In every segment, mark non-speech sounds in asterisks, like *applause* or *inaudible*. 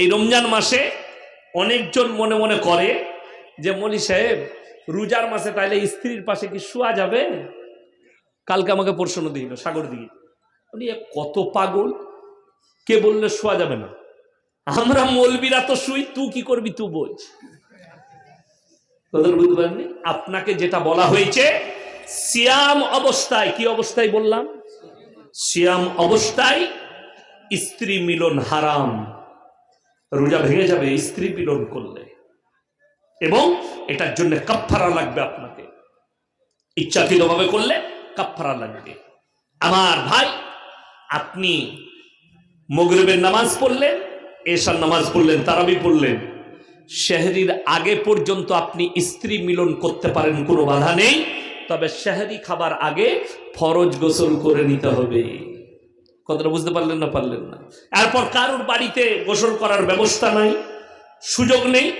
এই রমজান মাসে অনেকজন মনে মনে করে যে, মলি সাহেব, রোজার মাসে তাইলে স্ত্রীর পাশে কি শোয়া যাবে? কালকে আমাকে প্রশ্ন দিল, সাগর দিকে উনি কত পাগল? কে বললে শোয়া যাবে না? আমরা মলবিরা তো শুই, তুই কি করবি, তুই বোঝ বুঝতে আপনাকে যেটা বলা হয়েছে, সিয়াম অবস্থায়, কি অবস্থায় বললাম? সিয়াম অবস্থায় স্ত্রী মিলন হারাম। রোজা ভেঙে যাবে, স্ত্রী মিলন করলে। এবং এটার জন্য কাফারা লাগবে আপনাকে। ইচ্ছাকৃতভাবে করলে কাফারা লাগবে। আমার ভাই, আপনি মগরিবের নামাজ পড়লেন, এশার নামাজ পড়লেন, তারাবি পড়লেন। শেহরির আগে পর্যন্ত আপনি স্ত্রী মিলন করতে পারেন, কোনো বাধা নেই। তবে শেহরি খাবার আগে ফরজ গোসল করে নিতে হবে। কথাটা বুঝতে পারলেন না পারলেন না। এরপর কারোর বাড়িতে গোসল করার ব্যবস্থা নাই, সুযোগ নেই,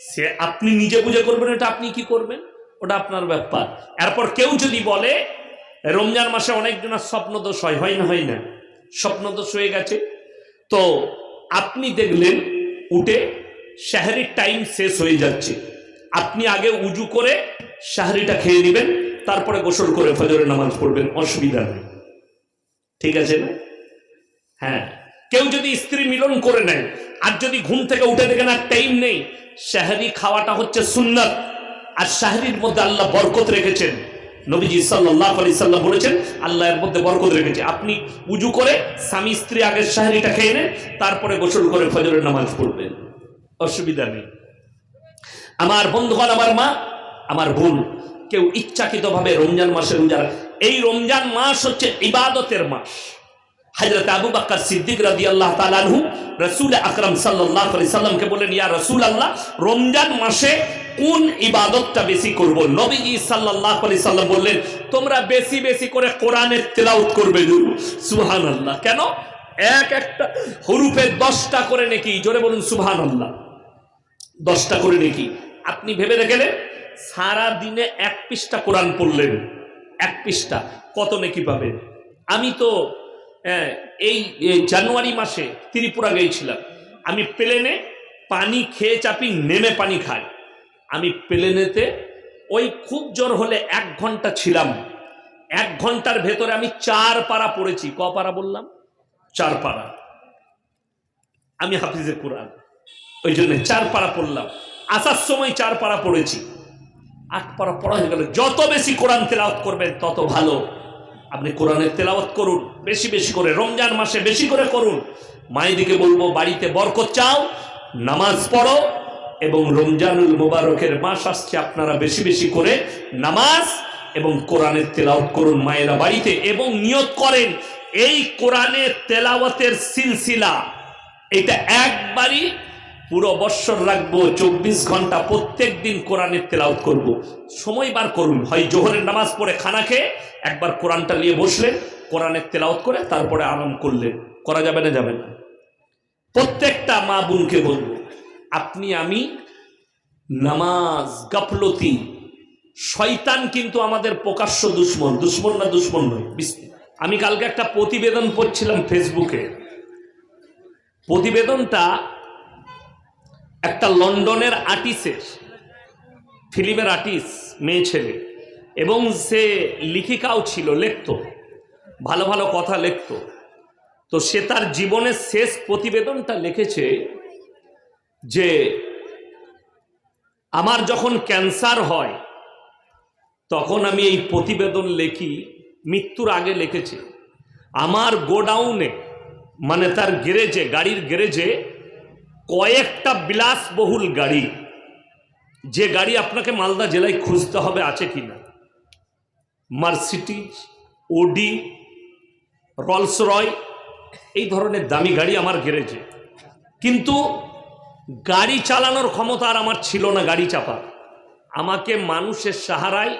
সে আপনি নিজে বুঝে করবেন, এটা আপনি কি করবেন? ওটা আপনার ব্যাপার। এরপর কেউ যদি বলে, রমজান মাসে অনেকজনের স্বপ্নদোষ হয় হয় না হয় না। স্বপ্নদোষ হয়ে গেছে। তো আপনি দেখলেন, উঠে শাহরির টাইম শেষ হয়ে যাচ্ছে। আপনি আগে উজু করে শাহরিটা খেয়ে নেবেন, তারপরে গোসল করে ফজরের নামাজ পড়বেন, অসুবিধা নেই। ঠিক আছে না? হ্যাঁ। কেউ যদি স্ত্রী মিলন করে নেয়, আর যদি ঘুম থেকে উঠে দেখেন আর টাইম নেই, শাহরি খাওয়াটা হচ্ছে সুন্নাত। আর শাহরির মধ্যে আল্লাহ বরকত রেখেছেন। নবীজি সাল্লাহ আলি সাল্লাম বলেছেন, আল্লাহ এর মধ্যে বরকত রেখেছে। আপনি উজু করে স্বামী স্ত্রী আগের শাহরিটা খেয়ে নেন, তারপরে গোসল করে ফজরের নামাজ পড়বেন। অসুবিধা নেই। আমার বন্ধুগণ, আমার মা, আমার বোন, কেউ ইচ্ছাকৃতভাবে রমজান মাসে রোজা এই রমজান মাস হচ্ছে ইবাদতের মাস। হজরত আবু বাক্কর সিদ্দিক রাদি আল্লাহ তালানহু রসুল আকরম সাল্লাহ সাল্লামকে বলেন ইয়া রসুল আল্লাহ রমজান মাসে কোন ইবাদতটা বেশি করব? নবীজি সাল্লাহ আলি সাল্লাম বললেন, তোমরা বেশি বেশি করে কোরআনের তেলাউত করবে সুহান আল্লাহ কেন? এক একটা হরুফের দশটা করে নাকি? জোরে বলুন সুহান আল্লাহ দশটা করে নাকি? আপনি ভেবে দেখেলেন সারা দিনে এক পৃষ্ঠা কোরআন পড়লেন। এক পৃষ্ঠা। কত নাকি পাবেন? আমি তো এই এই জানুয়ারি মাসে ত্রিপুরা গিয়েছিলাম। আমি প্লেনে পানি খেয়ে চাপি নেমে পানি খাই। আমি প্লেনেতে ওই খুব জোর হলে এক ঘণ্টা ছিলাম। এক ঘণ্টার ভেতরে আমি চার পাড়া পড়েছি। ক পারা বললাম? চার পাড়া। আমি হাফিজে কোরআন। ওই জন্য চার পাড়া পড়লাম। আসার সময় চার পাড়া পড়েছি। আট পাড়া পড়া হয়ে গেল। যত বেশি কোরআন তেলাওয়াত করবেন, তত ভালো। আপনি কোরআনের তেলাওয়াত করুন, বেশি বেশি করে, রমজান মাসে বেশি করে করুন। মায়েদিকে বলব, বাড়িতে বরকত চাও, নামাজ পড়ো, এবং রমজানুল মোবারকের মাস আসছে আপনারা বেশি বেশি করে নামাজ এবং কোরআনের তেলাওয়াত করুন। মায়েরা বাড়িতে এবং নিয়ত করেন, এই কোরআনের তেলাওয়াতের সিলসিলা, এটা একবারই পুরো বৎসর রাখব, চব্বিশ ঘণ্টা প্রত্যেক দিন কোরআনের তেলাওত করব। সময় বার করুন। হয় জোহরের নামাজ পড়ে খানা খেয়ে একবার কোরআনটা নিয়ে বসলেন, কোরআনের তেলাওত করে তারপরে আরাম করলেন। করা যাবে না যাবে না। প্রত্যেকটা মা বোনকে বলব, আপনি, আমি নামাজ, গাফলতি, শয়তান কিন্তু আমাদের প্রকাশ্য দুশ্মন। দুশ্মন না দুশ্মন নয় আমি কালকে একটা প্রতিবেদন পড়ছিলাম ফেসবুকে। প্রতিবেদনটা একটা লন্ডনের আর্টিস্টের, ফিল্মের আর্টিস্ট, মেয়ে ছেলে। এবং সে লিখিকাও ছিল, লেখত। ভালো ভালো কথা লিখত। তো সে তার জীবনের শেষ প্রতিবেদনটা লিখেছে যে, আমার যখন ক্যান্সার হয়, তখন আমি এই প্রতিবেদন লেখি, মৃত্যুর আগে লিখেছি। আমার গোডাউনে মানে তার গ্যারেজে, গাড়ির গ্যারেজে কয়েকটা বিলাসবহুল গাড়ি। যে গাড়ি আপনাকে মালদা জেলায় খুঁজতে হবে আছে কি না? মার্সিটিজ ওডি রলস রয় এই ধরনের দামি গাড়ি আমার গ্যারেজে। কিন্তু গাড়ি চালানোর ক্ষমতা আর আমার ছিল না গাড়ি চাপা আমাকে মানুষের সাহারায়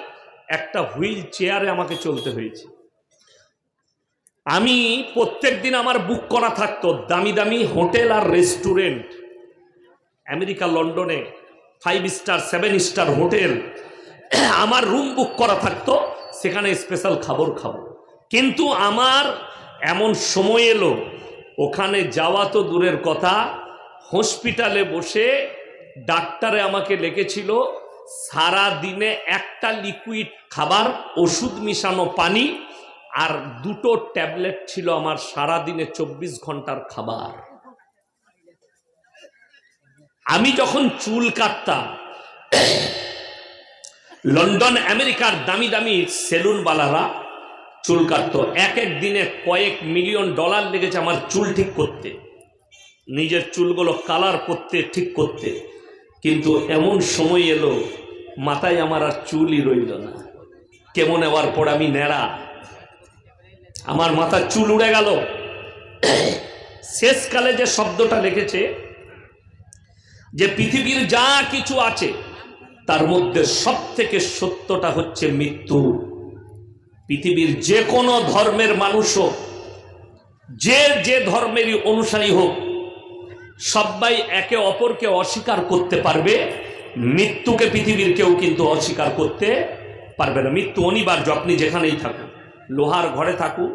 একটা হুইল চেয়ারে আমাকে চলতে হয়েছে। আমি প্রত্যেক দিন আমার বুক করা থাকতো দামি দামি হোটেল আর রেস্টুরেন্ট। আমেরিকা, লন্ডনে five star seven star hotel. আমার রুম বুক করা থাকতো, সেখানে স্পেশাল খাবার খাব। কিন্তু আমার এমন সময় এলো, ওখানে যাওয়া তো দূরের কথা হসপিটালে বসে ডাক্তারে আমাকে লিখেছিল সারা দিনে একটা লিকুইড খাবার, ওষুধ মিশানো পানি আর দুটো ট্যাবলেট ছিল আমার সারা দিনে চব্বিশ ঘণ্টার খাবার। আমি যখন চুল কাটতাম, লন্ডন, আমেরিকার দামি দামি সেলুনওয়ালারা চুল কাটতো। এক এক দিনে কয়েক মিলিয়ন ডলার লেগেছে আমার চুল ঠিক করতে। নিজের চুলগুলো কালার করতে, ঠিক করতে। কিন্তু এমন সময় এলো, মাথায় আমার আর চুলই রইল না। কেমন নেওয়ার পর আমি নেড়া আমার মাথার চুল উড়ে গেল। শেষকালে যে শব্দটা লিখেছে যে পৃথিবীর যা কিছু আছে, তার মধ্যে সব থেকে সত্যটা হচ্ছে মৃত্যু। পৃথিবীর যে কোনো ধর্মের মানুষ হোক যে যে ধর্মেরই অনুসারী হোক, সবাই একে অপরকে অস্বীকার করতে পারবে। মৃত্যুকে পৃথিবীর কেউ কিন্তু অস্বীকার করতে পারবে না। মৃত্যু অনিবার্য, আপনি যেখানেই থাকুন। লোহার ঘরে থাকুন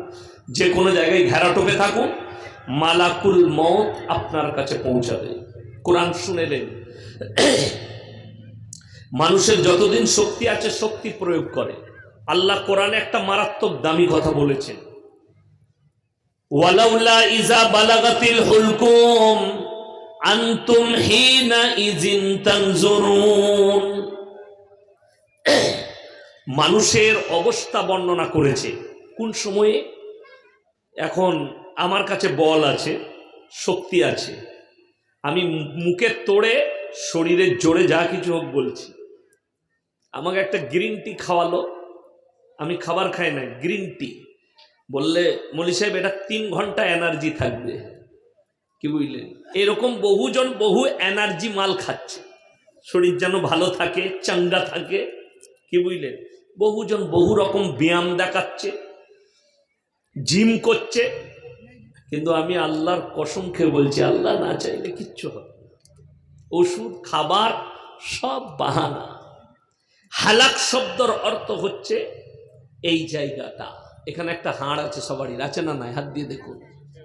যে কোনো জায়গায় ঘেরা টোপে থাকুন মালাকুল মত আপনার কাছে পৌঁছাবে। কোরআন শুনেলেন, মানুষের যতদিন শক্তি আছে, শক্তি প্রয়োগ করে। আল্লাহ কোরআনে একটা মারাত্মক দামি কথা বলেছেন। ওয়ালাউলা ইজা বালাগাতিল আনতুম হিনা ইজিন মানুষের অবস্থা বর্ণনা করেছে। কোন সময়ে? এখন আমার কাছে বল আছে, শক্তি আছে। আমি মুখের তোড়ে, শরীরের জোরে যা কিছু হোক বলছি। আমাকে একটা গ্রিন টি খাওয়ালো। আমি খাবার খাই না গ্রিন টি। বললে, মলি সাহেব, এটা তিন ঘণ্টা এনার্জি থাকবে। কি বুঝলেন? এরকম বহুজন বহু এনার্জি মাল খাচ্ছে। শরীর যেন ভালো থাকে, চাঙ্গা থাকে। কি বুঝলেন? বহুজন বহু রকম ব্যায়াম দেখাচ্ছে, জিম করছে, কিন্তু আমি আল্লাহর কসম খেয়ে বলছি, আল্লাহ না চাইলে কিচ্ছু হবে। ওষুধ, খাবার, সব বাহানা। হালাক শব্দর অর্থ হচ্ছে এই জায়গাটা। এখানে একটা হাড় আছে সবারই, আছে না নাই? হাত দিয়ে দেখুন,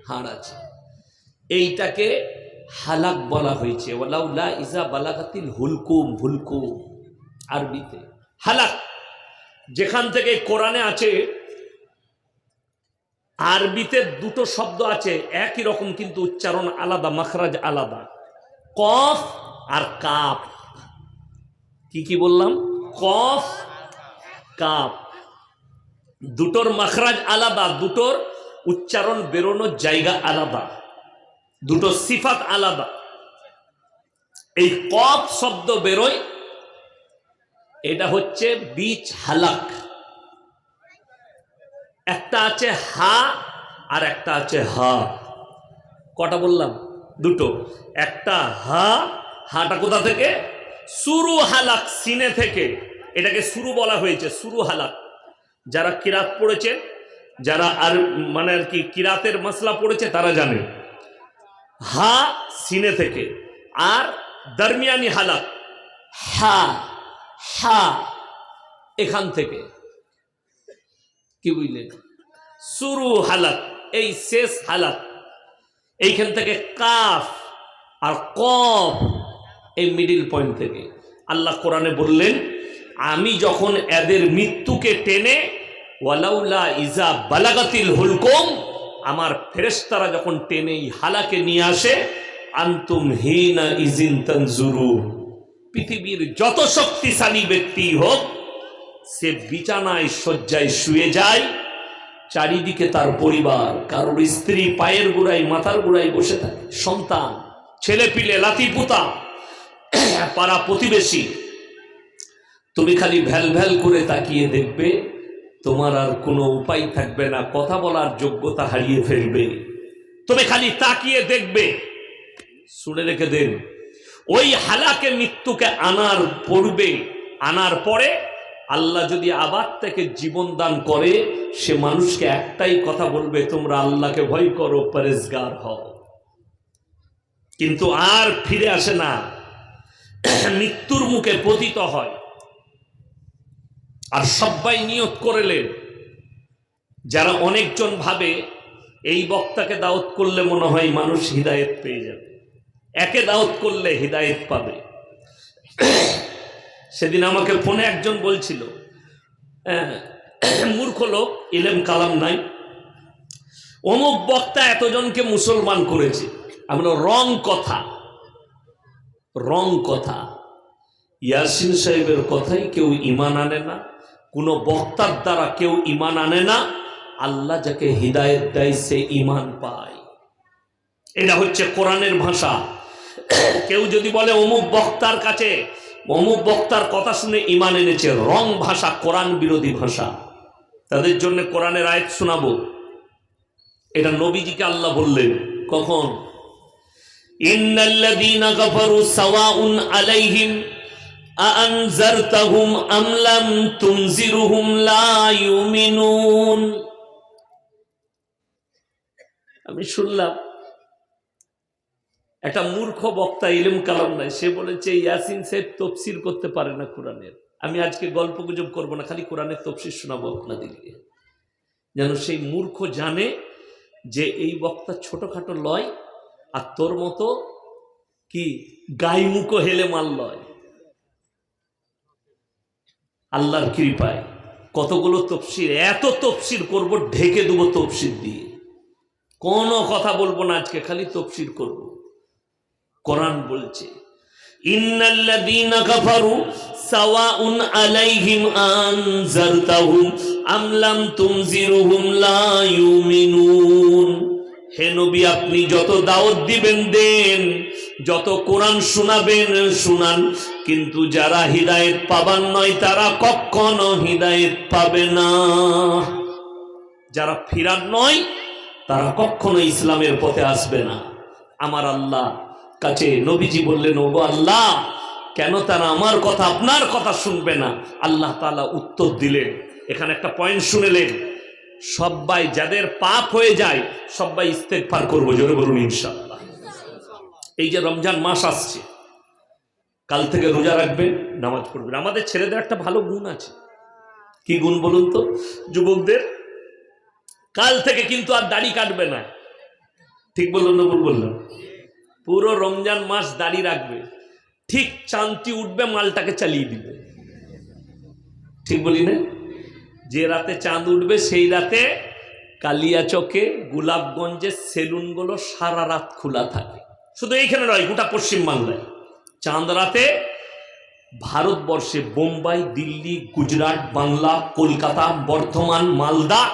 হাড় আছে। এইটাকে হালাক বলা হয়েছে। ওলাউলা ইজা বালাকাতিল হুলকুম হুলকুম, আরবিতে। হালাক। যেখান থেকে কোরআনে আছে, আরবিতে দুটো শব্দ আছে, একই রকম কিন্তু উচ্চারণ আলাদা, মাখরাজ আলাদা। কফ আর কাপ। কি কি বললাম? কফ, কাপ। দুটোর মাখরাজ আলাদা, দুটোর উচ্চারণ বেরোনোর জায়গা আলাদা। দুটো সিফাত আলাদা। এই কফ শব্দ বেরোয় এটা হচ্ছে বীজ হালাক। একটা আছে হা আর একটা আছে হা। কটা বললাম? দুটো। একটা হা, হাটা কোথা থেকে? সুরু হালাক, সিনে থেকে। এটাকে শুরু বলা হয়েছে, সুরু হালাক। যারা কিরাত পড়েছেন যারা আর মানে আর কি কিরাতের মশলা পড়েছে, তারা জানে। হা, সিনে থেকে। আর দরমিয়ানি হালাক, হা। হা, এখান থেকে। কি বুঝলেন? শুরু হালাত, এই শেষ হালাত। এইখান থেকে কাফ আর কফ, এই মিডিল পয়েন্ট থেকে। আল্লাহ কোরআনে বললেন, আমি যখন এদের মৃত্যুকে টেনে, ওয়ালাউলা ইজা বালাগাতিল হুলকম, আমার ফেরেস্তারা যখন টেনে এই হালাকে নিয়ে আসে, আন্তুম হিনা ইজিন তানজুরু পৃথিবীর যত শক্তিশালী ব্যক্তি হোক, সে বিছানায় শয্যায় শুয়ে যায়, চারিদিকে তার পরিবার, কারোর স্ত্রী পায়ের গোড়ায়, মাথার গোড়ায় বসে থাকে, সন্তান ছেলে পিলে লাতি পুতা *clears throat* পাড়া প্রতিবেশী। তুমি খালি ভ্যাল ভ্যাল করে তাকিয়ে দেখবে, তোমার আর কোনো উপায় থাকবে না, কথা বলার যোগ্যতা হারিয়ে ফেলবে। তুমি খালি তাকিয়ে দেখবে, শুনে রেখে দেন। ওই হালাকে মৃত্যুকে আনার পূর্বে, আনার পরে আল্লাহ যদি আবার থেকে জীবন দান করে, সে মানুষকে একটাই কথা বলবে, তোমরা আল্লাহকে ভয় করো, পরেজগার হও। কিন্তু আর ফিরে আসে না। মৃত্যুর মুখে পতিত হয়। আর সবাই নিয়ত করেলেন যারা অনেকজন ভাবে, এই বক্তাকে দাওয়াত করলে মনে হয় মানুষ হৃদায়ত পেয়ে যাবে। একে দাওয়াত করলে হৃদায়ত পাবে। সেদিন আমাকে ফোনে একজন বলছিল আহ, মূর্খ লোক ইলেম কালাম নাই। অমুক বক্তা এতজনকে মুসলমান করেছে। আমরা রং কথা রং কথা। ইয়াসিন সাহেবের কথাই কেউ ইমান আনে না কোনো বক্তার দ্বারা কেউ ইমান আনে না। আল্লাহ যাকে হৃদায়ত দেয় সে ইমান পায়। এটা হচ্ছে কোরআনের ভাষা। কেউ যদি বলে অমুক বক্তার কাছে, অমুক বক্তার কথা শুনে ইমান এনেছে, রং ভাষা, কোরআন বিরোধী ভাষা, তাদের জন্য কোরআনের আয়াত শোনাবো। এটা নবীজিকে আল্লাহ বললেন। কখন? আলাইহিম আমি শুনলাম একটা মূর্খ বক্তা ইলম কালাম নাই। সে বলেছে, ইয়াসিন সাহেব তফসির করতে পারে না কোরআনের। আমি আজকে গল্প গুজব করব না, খালি কোরআনের তফসির শোনাবো আপনাদেরকে। যেন সেই মূর্খ জানে যে এই বক্তা ছোটখাটো লয়, আর তোর মতো কি গাইমুখো হেলে মাল লয়। আল্লাহর কৃপায় কতগুলো তফসির, এত তফসির করব, ঢেকে দেবো তফসির দিয়ে। কোনো কথা বলব না আজকে, খালি তফসির করব। কোরআন বলছে সাওয়াউন আলাইহিম হে নবী, আপনি যত দাওয়াত দিবেন, দেন। যত কোরআন শোনাবেন, শুনান। কিন্তু যারা হিদায়েত পাবার নয়, তারা কখনো হিদায়েত পাবে না। যারা ফিরার নয়, তারা কখনো ইসলামের পথে আসবে না। আমার আল্লাহ কাছে নবীজি বললেন, ওগো আল্লাহ, কেন তারা আমার কথা, আপনার কথা শুনবে না? আল্লাহ তাআলা উত্তর দিলেন, এখানে একটা পয়েন্ট শুনেলেন সবাই যাদের পাপ হয়ে যায় সবাই ইস্তেগফার করব, জোরে বলুন, ইনশাআল্লাহ। এই যে রমজান মাস আসছে, কাল থেকে রোজা রাখবেন, নামাজ পড়বেন। আমাদের ছেলেদের একটা ভালো গুণ আছে। কি গুণ বলুন তো? যুবকদের, কাল থেকে কিন্তু আর দাড়ি কাটবে না। ঠিক বললাম না ভুল বললাম পুরো রমজান মাস দাঁড়িয়ে রাখবে। ঠিক চান্তি উঠবে, মালটাকে চালিয়ে দিবে। ঠিক বলি না যে রাতে চাঁদ উঠবে, সেই রাতে কালিয়াচকে গোলাপগঞ্জের সেলুনগুলো সারা রাত খোলা থাকে। শুধু এইখানে নয়, গোটা পশ্চিমবাংলায় চাঁদ রাতে ভারতবর্ষে বোম্বাই, দিল্লি, গুজরাট, বাংলা, কলকাতা, বর্ধমান, মালদা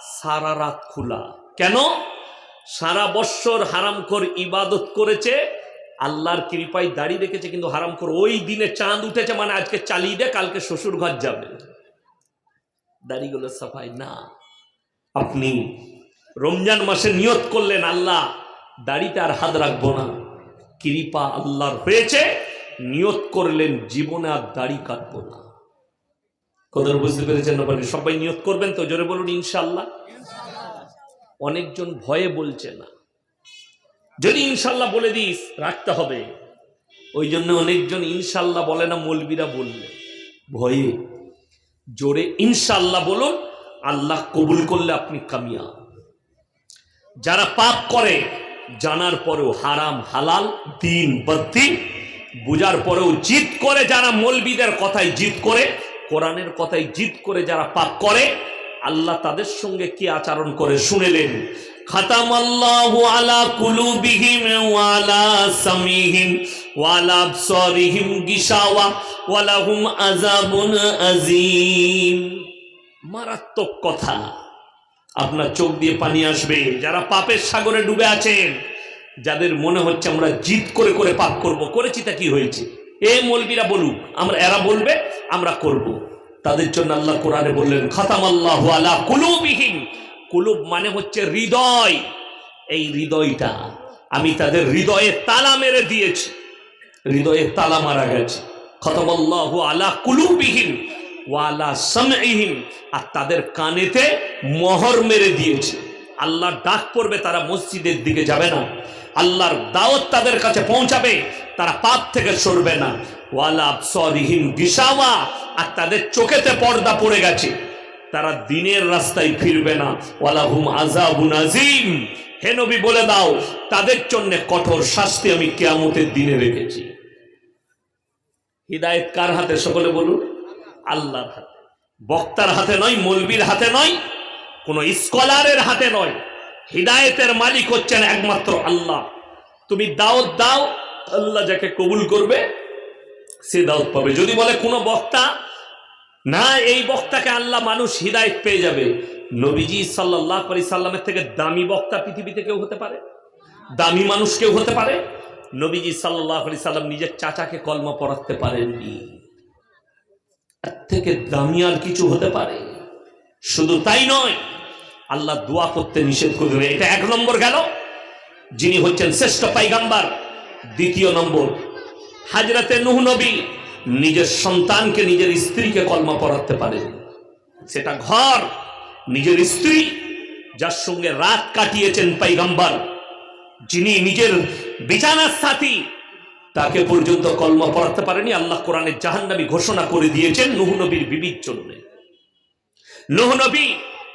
সারা রাত খোলা। কেন? সারা বৎসর হারামখোর ইবাদত করেছে, আল্লাহর কৃপায় দাড়ি রেখেছে, কিন্তু হারামখোর ওই দিনে চাঁদ উঠেছে মানে আজকে চালিয়ে দে, কালকে শ্বশুর ঘর যাবে। দাড়িগুলো সাফাই না। আপনি রমজান মাসে নিয়ত করলেন, আল্লাহ দাড়িতে আর হাত রাখব না। কৃপা আল্লাহর হয়েছে, নিয়ত করলেন, জীবনে আর দাড়ি কাটবো না। কত বুঝতে পেরেছেন সবাই নিয়ত করবেন তো? জোরে বলুন ইনশাল্লাহ অনেকজন ভয়ে বলছে না। যদি ইনশাল্লাহ বলে দিস, রাখতে হবে। ওই জন্য অনেকজন ইনশাল্লাহ বলে না, মলবিরা বললে। ভয়ে, জোরে ইনশাল্লাহ বলুন, আল্লাহ কবুল করলে আপনি কামিয়া যারা পাপ করে, জানার পরেও হারাম, হালাল, দিন বদ্দিন বুঝার পরেও জিদ করে, যারা মলবিদের কথায় জিদ করে, কোরআনের কথায় জিদ করে, যারা পাপ করে আল্লাহ তাদের সঙ্গে কি আচরণ করে শুনেলেন? আল্লাহু আলা কুলুবিহিম ওয়ালা সামিহিম ওয়ালা আবসারিহিম গিশাওয়া ওয়ালাহুম আযাবুন আযীম। মারাত্মক কথা। আপনার চোখ দিয়ে পানি আসবে। যারা পাপের সাগরে ডুবে আছেন, যাদের মনে হচ্ছে আমরা জিদ করে করে পাপ করব, করেছি তা কি হয়েছে? এ মলবিরা বলুক, আমরা এরা বলবে, আমরা করব। তাদের জন্য আল্লাহ কোরআনে বললেন খাতাম আল্লাহ আলা কুলুবিহীন কুলুব মানে হচ্ছে হৃদয়। এই হৃদয়টা আমি তাদের হৃদয়ে তালা মেরে দিয়েছি। হৃদয়ে তালা মারা গেছে। খতম আল্লাহ আলা কুলুবিহীন ওয়ালা সামঈহিম। আর তাদের কানেতে মোহর মেরে দিয়েছে। আল্লাহর ডাক পড়বে, তারা মসজিদের দিকে যাবে না। আল্লাহর দাওয়াত তাদের কাছে পৌঁছাবে, তারা পাপ থেকে সরবে না। ওয়ালা আবসারিহিম গিশাওয়া আর তাদের চোখেতে পর্দা পড়ে গেছে। তারা দিনের রাস্তায় ফিরবে না। ওয়ালাহুম আযাবুন আযীম। হে নবী, বলে দাও, তাদের জন্য কঠোর শাস্তি আমি কেয়ামতের দিনে রেখেছি। হৃদায়ত কার হাতে, সকলে বলুন? আল্লাহর হাতে। বক্তার হাতে নয়, মলবির হাতে নয়, কোন স্কলারের হাতে নয়। হৃদায়তের মালিক হচ্ছেন একমাত্র আল্লাহ। তুমি দাওয়াত দাও, আল্লাহ যাকে কবুল করবে সে দাওয়াত পাবে। যদি বলে কোনো বক্তা, না, এই বক্তাকে আল্লাহ মানুষ হৃদায়ত পেয়ে যাবে। নবীজি সাল্লাহ আলি সাল্লামের থেকে দামি বক্তা পৃথিবীতে কেউ হতে পারে? দামি মানুষ কেউ হতে পারে? নবীজি সাল্লাহ আলি সাল্লাম নিজের চাচাকে কলমা পড়াতে পারেননি। এর থেকে দামি আর কিছু হতে পারে? শুধু তাই নয়, আল্লাহ দোয়া করতে নিষেধ করবে এটা এক নম্বর গেল। যিনি হচ্ছেন শ্রেষ্ঠ পাইগাম্বার, দ্বিতীয় নম্বর হাজরাতে নুহ নবী নিজের সন্তানকে নিজের স্ত্রীকে কলমা পড়াতে পারেন। সেটা ঘর। নিজের স্ত্রী যার সঙ্গে রাত কাটিয়েছেন পাইগাম্বার, যিনি নিজের বিছানার সাথী, তাকে পর্যন্ত কলমা পড়াতে পারেনি। আল্লাহ কোরআনের জাহান্নাবী ঘোষণা করে দিয়েছেন নুহ নবীর বিবির জন্য। নুহ নবী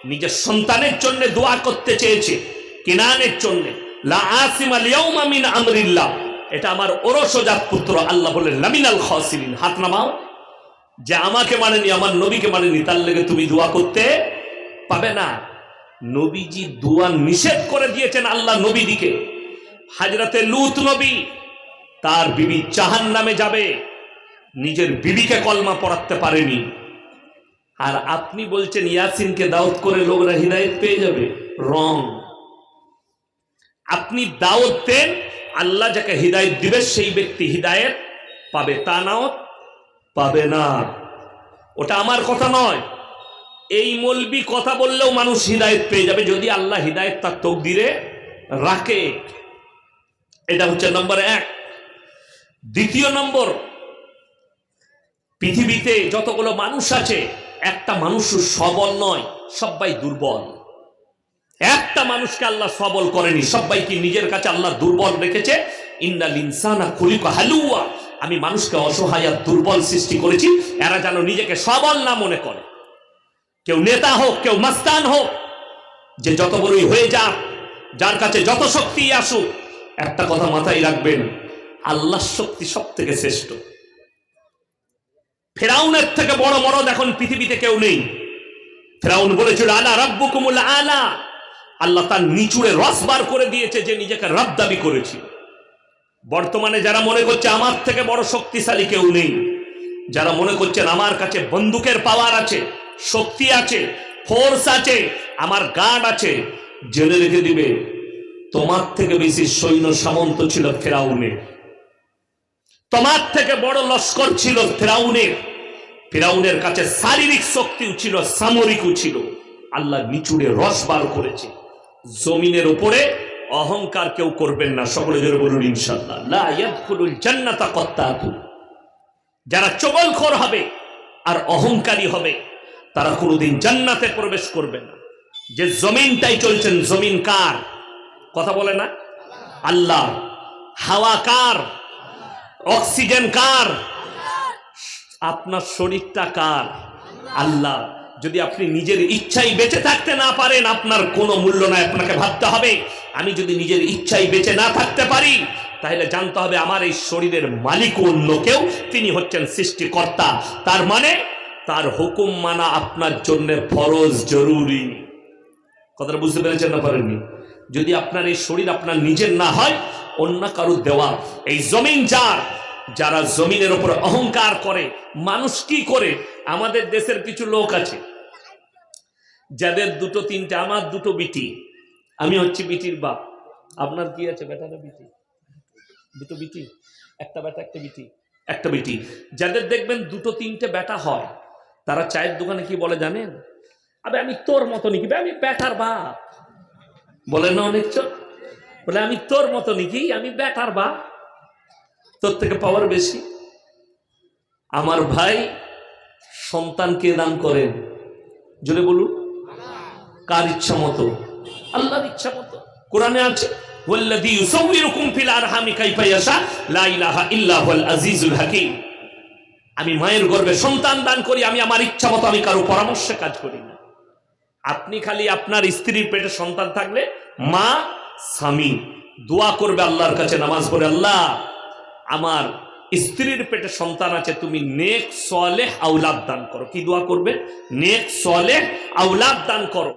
নিজের সন্তানের জন্য দোয়া করতে চেয়েছে, কিনানের জন্য। লা আসিমা মিন আমরিল্লাহ। এটা আমার ওরসজাত পুত্র, আল্লাহ বলে লামিনাল খাসিরিন, হাত নামাও। যে আমাকে মানেনি, আমার নবীকে মানেনি, তার লেগে তুমি দোয়া করতে পাবে না। নবীজি দোয়া নিষেধ করে দিয়েছেন আল্লাহ নবীদিকে। হাজরাতে লুত নবী, তার বিবি চাহান নামে যাবে। নিজের বিবিকে কলমা পড়াতে পারেনি। আর আপনি বলছেন, ইয়াসিনকে দাওয়াত করে লোকরা হৃদায়ত পেয়ে যাবে? রং। আপনি দাওয়াত দেন আল্লাহ যাকে হৃদায়ত দিবে, সেই ব্যক্তি হৃদায়ত পাবে। তা নাও, পাবে না। ওটা আমার কথা নয়। এই মলবি কথা বললেও মানুষ হৃদায়ত পেয়ে যাবে যদি আল্লাহ হৃদায়ত তার তকদিরে রাখে। এটা হচ্ছে নম্বর এক। দ্বিতীয় নম্বর, পৃথিবীতে যতগুলো মানুষ আছে, একটা মানুষ সবল নয়, সবাই দুর্বল। একটা মানুষকে আল্লাহ সবল করেনি। সবাইকে নিজের কাছে আল্লাহ দুর্বল রেখেছে। ইন্নাল ইনসানা খুলিকা হালুয়া। আমি মানুষকে অসহায় আর দুর্বল সৃষ্টি করেছি। এরা যেন নিজেকে সবল না মনে করে। কেউ নেতা হোক, কেউ মাস্তান হোক, যে যত বড়ই হয়ে যাক, যার কাছে যত শক্তি আসুক, একটা কথা মাথায় রাখবেন, আল্লাহর শক্তি সব থেকে শ্রেষ্ঠ। ফেরাউনের থেকে বড় মরদ এখন পৃথিবীতে কেউ নেই। ফেরাউন বলেছিল, আলা রাব্বুকুমুল আলা। আল্লাহ তার নিচুড়ে রস বার করে দিয়েছে যে নিজেকে রব দাবি করেছিল বর্তমানে যারা মনে করছে আমার থেকে বড় শক্তিশালী কেউ নেই, যারা মনে করছেন আমার কাছে বন্দুকের পাওয়ার আছে, শক্তি আছে ফোর্স আছে, আমার গার্ড আছে, জেনে রেখে দিবে, তোমার থেকে বেশি সৈন্য সামন্ত ছিল ফেরাউনের তোমার থেকে বড় লস্কর ছিল ফেরাউনের ফেরাউনের কাছে শারীরিক শক্তিও ছিল, সামরিকও ছিল। আল্লাহ নিচুড়ে রস বার করেছে। জমিনের উপরে অহংকার কেউ করবেন না সকলে জোরে বলুন ইনশাল্লাহ যারা চগলখোর হবে আর অহংকারী হবে, তারা কোনোদিন জান্নাতে প্রবেশ করবে না। যে জমিনটাই চলছেন, জমিন কার? কথা বলে না? আল্লাহ। হাওয়া কার? অক্সিজেন কার? আপনার শরীরটা কার? আল্লাহ। যদি আপনি নিজের ইচ্ছাই বেঁচে থাকতে না পারেন, আপনার কোনো মূল্য নাই আপনাকে ভাবতে হবে, আমি যদি নিজের ইচ্ছাই বেঁচে না থাকতে পারি, তাহলে জানতে হবে আমার এই শরীরের মালিক অন্য কেউ, তিনি হচ্ছেন সৃষ্টিকর্তা। তার মানে তার হুকুম মানা আপনার জন্য ফরজ, জরুরি। কথাটা বুঝতে পেরেছেন না পারেননি? যদি আপনার এই শরীর আপনার নিজের না হয়, অন্য কারও দেওয়া। এই জমিন যার, যারা জমিনের উপর অহংকার করে, মানুষ কি করে? আমাদের দেশের কিছু লোক আছে যাদের দুটো তিনটে, আমার দুটো বিটি। আমি হচ্ছি বিটির বাপ। আপনার কি আছে? বেটারা বিটি? দুটো বিটি? একটা বেটা, একটা বিটি? একটা বিটি। যাদের দেখবেন দুটো তিনটে বেটা হয়, তারা চায়ের দোকানে কি বলে জানেন? আবে, আমি তোর মতো নাকি আমি বেটার বাপ। বলে না অনেক বলে, আমি তোর মতো নাকি আমি বেটার বাপ। তোর থেকে পাওয়ার বেশি। আমার ভাই সন্তানকে দান করেন। জোরে বলুন। কার ইচ্ছা মতো? আল্লাহর ইচ্ছা মতো। কোরআনে আছে, ওয়াল্লাযী ইউসাউবিরুকুম ফিল আরহামি কাইফা ইয়াশা, লা ইলাহা ইল্লা হুয়াল আজিজুল হাকীম। আমি মায়ের গর্ভে সন্তান দান করি, আমি আমার ইচ্ছা মতো আমি কারও পরামর্শে কাজ করি না। আপনি খালি আপনার স্ত্রীর পেটে সন্তান থাকলে মা, স্বামী দোয়া করবে আল্লাহর কাছে, নামাজ পড়ে, আল্লাহ, আমার স্ত্রীর পেটে সন্তান আছে, তুমি নেক, সলেহ আউলাদ দান করো। কি দোয়া করবে? নেক, সলেহ আউলাদ দান করো।